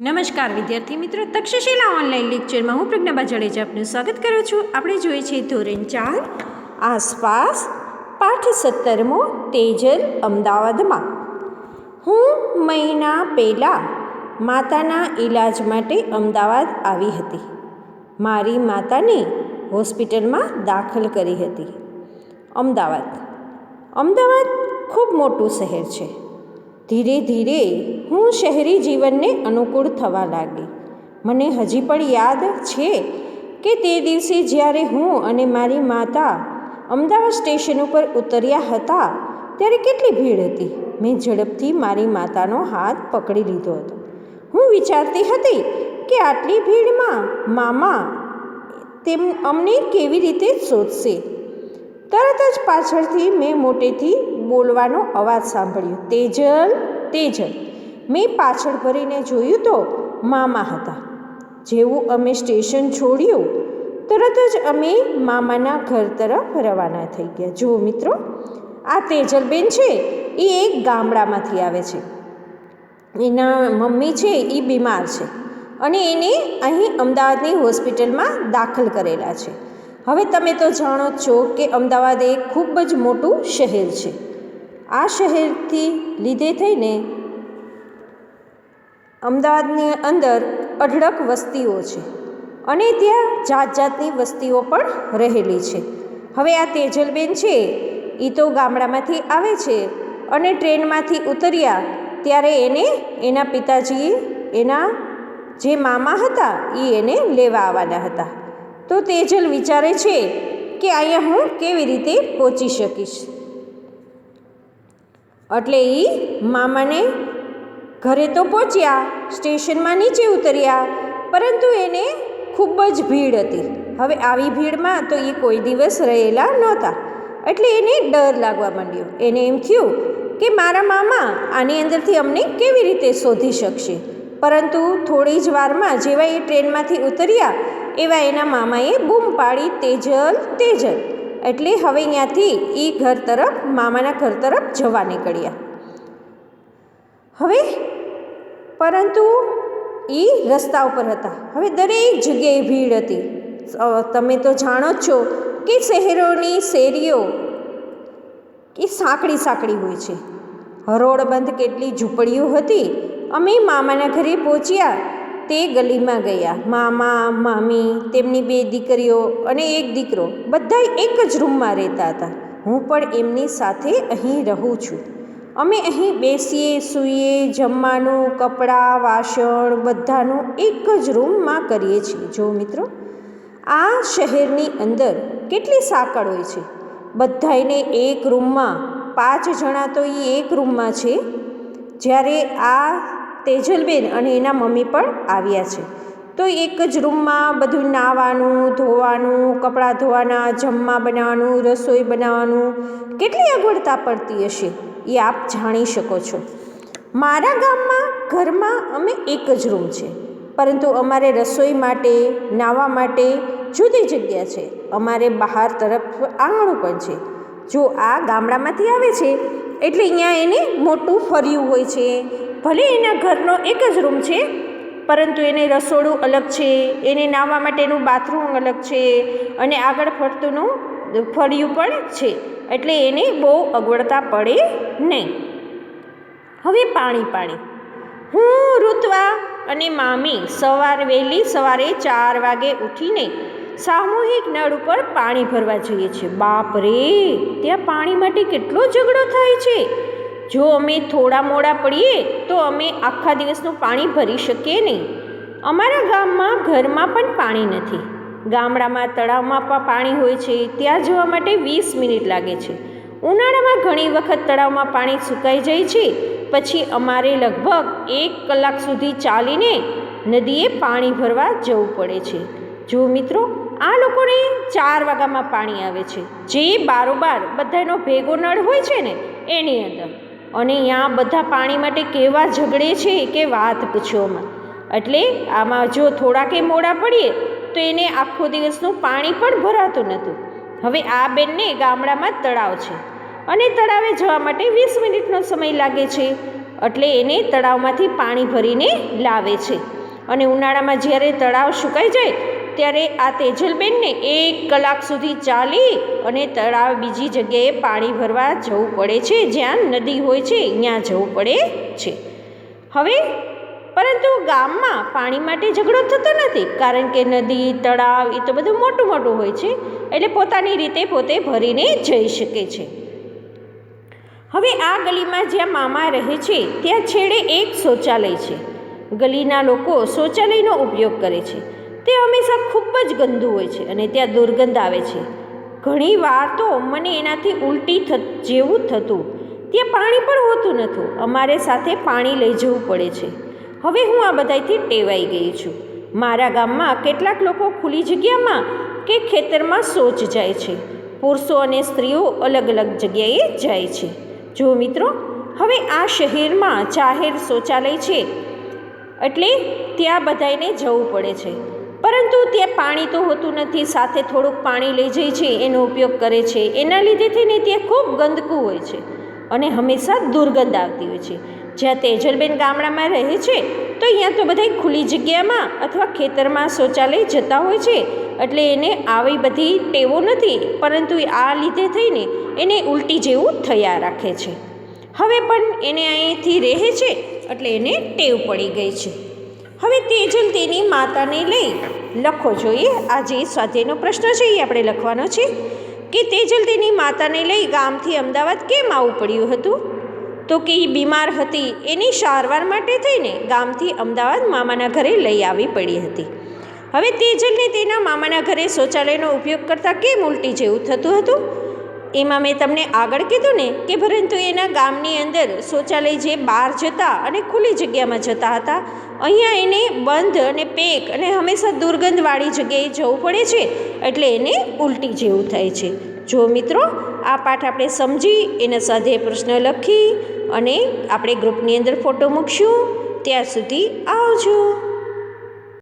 નમસ્કાર, વિદ્યાર્થી મિત્રો. તક્ષશિલા ઓનલાઈન લેક્ચરમાં હું પ્રજ્ઞાબા જાડેજા આપનું સ્વાગત કરું છું. આપણે જોઈએ છીએ ધોરણ ચાર, આસપાસ પાઠ સત્તરમો તેજલ અમદાવાદમાં. હું મહિના પહેલાં માતાના ઈલાજ માટે અમદાવાદ આવી હતી. મારી માતાને હોસ્પિટલમાં દાખલ કરી હતી. અમદાવાદ. અમદાવાદ ખૂબ મોટું શહેર છે. ધીરે ધીરે હું શહેરી જીવનને અનુકૂળ થવા લાગી. મને હજી પણ યાદ છે કે તે દિવસે જ્યારે હું અને મારી માતા અમદાવાદ સ્ટેશન ઉપર ઉતર્યા હતા, ત્યારે કેટલી ભીડ હતી. મેં ઝડપથી મારી માતાનો હાથ પકડી લીધો હતો. હું વિચારતી હતી કે આટલી ભીડમાં મામા તેમ અમને કેવી રીતે શોધશે? તરત જ પાછળથી મેં મોટેથી બોલવાનો અવાજ સાંભળ્યો. તેજલ તેજલ, મેં પાછળ ભરીને જોયું તો મામા હતા. જેવું અમે સ્ટેશન છોડ્યું, તરત જ અમે મામાના ઘર તરફ રવાના થઈ ગયા. જુઓ મિત્રો, આ તેજલબેન છે, એ એક ગામડામાંથી આવે છે. એના મમ્મી છે, એ બીમાર છે અને એને અહીં અમદાવાદની હોસ્પિટલમાં દાખલ કરેલા છે. હવે તમે તો જાણો છો કે અમદાવાદ એક ખૂબ જ મોટું શહેર છે. આ શહેરથી લીધે થઈને અમદાવાદની અંદર અઢળક વસ્તીઓ છે અને ત્યાં જાત જાતની વસ્તીઓ પણ રહેલી છે. હવે આ તેજલબેન છે એ તો ગામડામાંથી આવે છે અને ટ્રેનમાંથી ઉતર્યા ત્યારે એને એના પિતાજીએ એના જે મામા હતા એ એને લેવા આવવાના હતા. તો તેજલ વિચારે છે કે અહીંયા હું કેવી રીતે પહોંચી શકીશ. એટલે એ મામાને ઘરે તો પહોંચ્યા, સ્ટેશનમાં નીચે ઉતર્યા, પરંતુ એને ખૂબ જ ભીડ હતી. હવે આવી ભીડમાં તો એ કોઈ દિવસ રહેલા નહોતા. એટલે એને ડર લાગવા માંડ્યો. એને એમ થયું કે મારા મામા આની અંદરથી અમને કેવી રીતે શોધી શકશે? પરંતુ થોડી જ વારમાં જેવા એ ટ્રેનમાંથી ઉતર્યા, એવા એના મામાએ બૂમ પાડી તેજલ તેજલ. એટલે હવે ત્યાંથી એ ઘર તરફ, મામાના ઘર તરફ જવા નીકળ્યા. હવે? પરંતુ એ રસ્તા ઉપર હતા. હવે દરેક જગ્યાએ ભીડ હતી. તમે તો જાણો જ છો કે શહેરોની શેરીઓ એ સાંકડી સાંકડી હોય છે. હરોળબંધ કેટલી ઝૂંપડીઓ હતી. અમે મામાના ઘરે પહોંચ્યા. તે ગલીમાં ગયા. મામા, મામી, તેમની બે દીકરીઓ અને એક દીકરો બધા એક જ રૂમમાં રહેતા હતા. હું પણ એમની સાથે અહીં રહું છું. અમે અહીં બેસીએ, સૂઈએ, જમવાનું, કપડાં, વાસણ બધાનું એક જ રૂમમાં કરીએ છીએ. જો મિત્રો, આ શહેરની અંદર કેટલી સાંકળ હોય છે? બધાને એક રૂમમાં, પાંચ જણા તો એ એક રૂમમાં છે. જ્યારે આ તેજલબેન અને એના મમ્મી પણ આવ્યા છે. તો એક જ રૂમમાં બધું નાવાનું, ધોવાનું, કપડાં ધોવાના, જમવા બનાવવાનું, રસોઈ બનાવવાનું, કેટલી અગવડતા પડતી હશે એ આપ જાણી શકો છો. મારા ગામમાં ઘરમાં અમે એક જ રૂમ છે. પરંતુ અમારે રસોઈ માટે નાહવા માટે જુદી જગ્યા છે. અમારે બહાર તરફ આંગણું પણ છે. જો આ ગામડામાંથી આવે છે, એટલે અહીંયા એને મોટું ફર્યું હોય છે ભલે એના ઘરનો એક જ રૂમ છે, પરંતુ એને રસોડું અલગ છે, એને નાહવા માટેનું બાથરૂમ અલગ છે અને આગળ ફરતુંનું ફળિયું પણ છે, એટલે એને બહુ અગવડતા પડે નહીં. હવે પાણી પાણી. હું ઋતવા અને મામી સવાર વહેલી સવારે ચાર વાગે ઉઠીને સામૂહિક નળ ઉપર પાણી ભરવા જઈએ છીએ. બાપ રે, ત્યાં પાણી માટે કેટલો ઝઘડો થાય છે? જો અમે થોડા મોડા પડીએ, તો અમે આખા દિવસનું પાણી ભરી શકીએ નહીં. અમારા ગામમાં ઘરમાં પણ પાણી નથી. ગામડામાં, તળાવમાં પણ પાણી હોય છે. ત્યાં જવા માટે વીસ મિનિટ લાગે છે. ઉનાળામાં ઘણી વખત તળાવમાં પાણી સુકાઈ જાય છે. પછી અમારે લગભગ એક કલાક સુધી ચાલીને નદીએ પાણી ભરવા જવું પડે છે. જો મિત્રો, આ લોકોને ચાર વાગ્યામાં પાણી આવે છે. જે બારોબાર બધાનો ભેગો નળ હોય છે ને, એની અંદર. અને ત્યાં બધા પાણી માટે કેવા ઝઘડે છે કે વાત પૂછોમાં એટલે આમાં જો થોડાકે મોડા પડીએ, તો એને આખો દિવસનું પાણી પણ ભરાતું નહોતું. હવે આ બેનને ગામડામાં તળાવ છે. અને તળાવે જવા માટે વીસ મિનિટનો સમય લાગે છે. એટલે એને તળાવમાંથી પાણી ભરીને લાવે છે. અને ઉનાળામાં જ્યારે તળાવ સુકાઈ જાય ત્યારે આ તેજલબેનને એક કલાક સુધી ચાલી અને તળાવ બીજી જગ્યાએ પાણી ભરવા જવું પડે છે. જ્યાં નદી હોય છે, ત્યાં જવું પડે છે. હવે, પરંતુ ગામમાં પાણી માટે ઝઘડો થતો નથી, કારણ કે નદી, તળાવ એ તો બધું મોટું મોટું હોય છે, એટલે પોતાની રીતે પોતે ભરીને જઈ શકે છે. હવે આ ગલીમાં જ્યાં મામા રહે છે, ત્યાં છેડે એક શૌચાલય છે. ગલીના લોકો શૌચાલયનો ઉપયોગ કરે છે. તે હંમેશા ખૂબ જ ગંદુ હોય છે અને ત્યાં દુર્ગંધ આવે છે. ઘણી વાર તો મને એનાથી ઉલટી જેવું થતું. ત્યાં પાણી પણ હોતું નહોતું. અમારે સાથે પાણી લઈ જવું પડે છે. હવે હું આ બધાથી ટેવાઈ ગઈ છું. મારા ગામમાં કેટલાક લોકો ખુલ્લી જગ્યામાં કે ખેતરમાં શૌચ જાય છે. પુરુષો અને સ્ત્રીઓ અલગ અલગ જગ્યાએ જાય છે. જો મિત્રો, હવે આ શહેરમાં જાહેર શૌચાલય છે એટલે ત્યાં બધાને જવું પડે છે. પરંતુ ત્યાં પાણી તો હોતું નથી, સાથે થોડુંક પાણી લઈ જાય છે, એનો ઉપયોગ કરે છે. એના લીધે થઈને ત્યાં ખૂબ ગંદકું હોય છે અને હંમેશા દુર્ગંધ આવતી હોય છે. જ્યાં તેજલબેન ગામડામાં રહે છે, તો અહીંયા તો બધા ખુલ્લી જગ્યામાં અથવા ખેતરમાં શૌચાલય જતા હોય છે. એટલે એને આવી બધી ટેવો નથી, પરંતુ આ લીધે થઈને એને ઉલટી જેવું થયા રાખે છે. હવે પણ એને અહીંથી રહે છે, એટલે એને ટેવ પડી ગઈ છે. હવે તેજલ તેની માતાને લઈ લખો જોઈએ. આજે સ્વાધ્યાયનો પ્રશ્ન છે, એ આપણે લખવાનો છે કે તેજલ તેની માતાને લઈ ગામથી અમદાવાદ કેમ આવવું પડ્યું હતું? તો કે એ બીમાર હતી, એની સારવાર માટે થઈને ગામથી અમદાવાદ મામાના ઘરે લઈ આવી પડી હતી. હવે તેજલને તેના મામાના ઘરે શૌચાલયનો ઉપયોગ કરતાં કેમ ઉલટી જેવું થતું હતું? એમાં મેં તમને આગળ કીધું ને કે પરંતુ એના ગામની અંદર શૌચાલય જે બહાર જતા અને ખુલ્લી જગ્યામાં જતા હતા, અહીંયા એને બંધ અને પેક અને હંમેશા દુર્ગંધવાળી જગ્યાએ જવું પડે છે એટલે એને ઉલટી જેવું થાય છે. જો મિત્રો, આ પાઠ આપણે સમજી, એના સાથે પ્રશ્ન લખી અને આપણે ગ્રુપની અંદર ફોટો મૂકશું. ત્યાં સુધી આવજો.